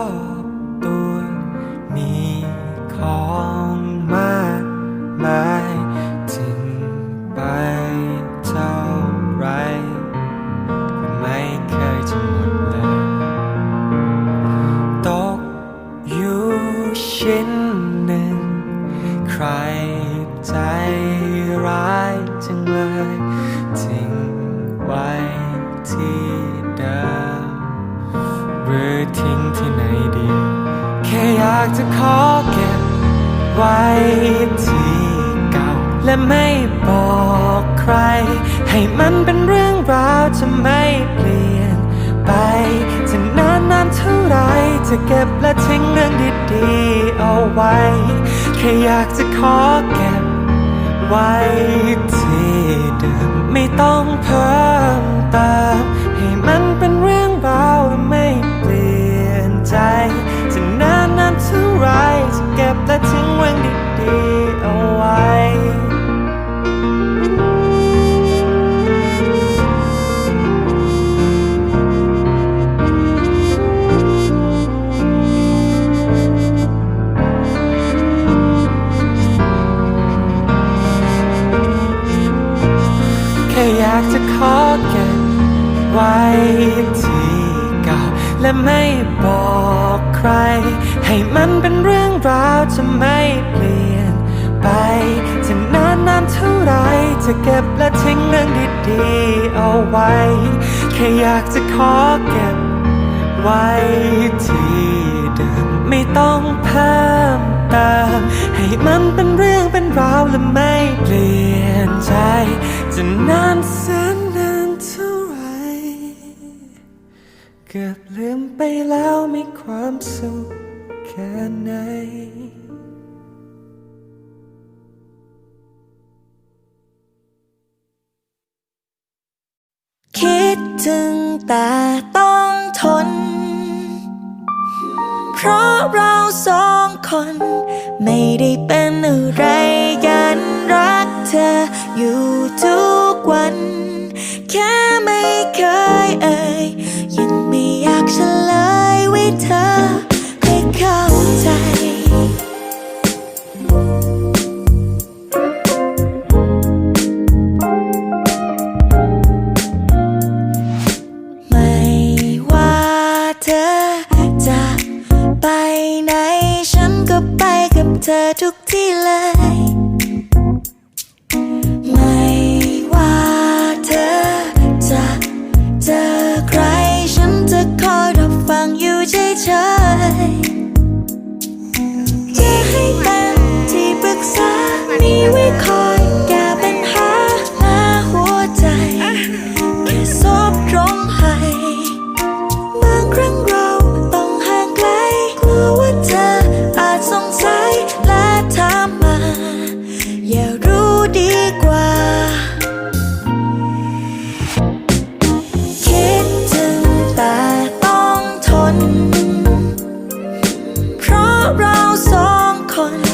องดูรอบตัว มีของมากมายทิ้งไปเท่าไรไม่เคยจะหมดเลยตกอยู่ชิ้นหนึ่ง ใครใจร้ายจังเลยทิ้งไว้ที่เดิม หรือทิ้งที่ไหนดี แค่อยากจะขอเก็บไว้ที่เก่า และไม่บอกใคร ให้มันเป็นเรื่องราวจะไม่เปลี่ยนไปจะนานนานเท่าไรจะเก็บและทิ้งเรื่องดีๆเอาไว้ แค่อยากจะขอเก็บไว้ที่ เก็บไว้ที่เก่า และไม่บอกใคร ให้มันเป็นเรื่องราวจะไม่เปลี่ยนไปจะนานนานเท่าไรจะเก็บและทิ้งเรื่องดีๆเอาไว้ แค่อยากจะขอเก็บไว้ที่เดิมไม่ต้องเพิ่มเติมให้มันเป็นเรื่องเป็นราวและไม่เปลี่ยนใจจะนานแสน เกือบลืมไปแล้วมีความสุขแค่ไหนคิดถึงแต่ต้องทน เพราะเราสองคน ไม่ได้เป็นอะไรกันรักเธออยู่ทุกวัน แค่ไม่เคย ทุกที่เลย เราสองคน